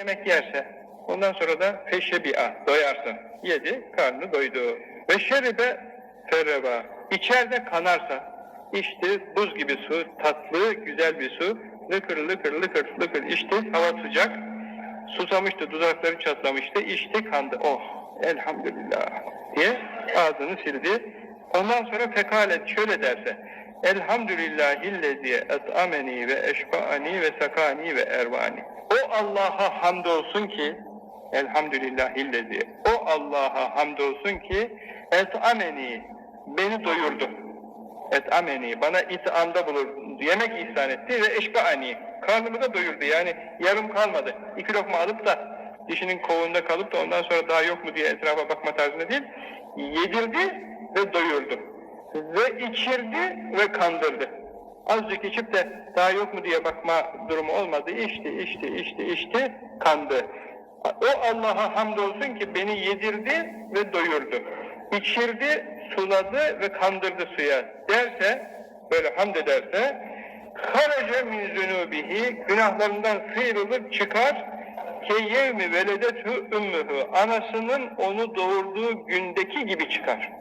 yemek yerse, ondan sonra da feşebi'a, doyarsın. Yedi, karnı doydu. Ve şeribe ferreba, içeride kanarsa, içti buz gibi su, tatlı, güzel bir su, lıkır lıkır lıkır lıkır içti, hava sıcak, susamıştı, dudakları çatlamıştı, içti, kandı. Oh, elhamdülillah diye ağzını sildi. Ondan sonra fekalet şöyle derse, Elhamdülillahillezi et'ameni ve eşfa'ani ve sakani ve ervani. O Allah'a hamdolsun ki, elhamdülillahillezi, o Allah'a hamdolsun ki, et'ameni, beni doyurdu. Et'ameni, bana it'amda bulur, yemek ihsan etti ve eşfa'ani, karnımı da doyurdu. Yani yarım kalmadı. İki lokma alıp da dişinin kovuğunda kalıp da ondan sonra daha yok mu diye etrafa bakma tarzında değil, yedirdi ve doyurdu. Ve içirdi ve kandırdı. Azıcık içip de daha yok mu diye bakma durumu olmadı. İçti, içti, içti, içti, kandı. O Allah'a hamdolsun ki beni yedirdi ve doyurdu. İçirdi, suladı ve kandırdı suya derse, böyle hamd ederse, haraca min zunubihi günahlarından sıyrılıp çıkar ki yevmi veledetü ümmühü anasının onu doğurduğu gündeki gibi çıkar.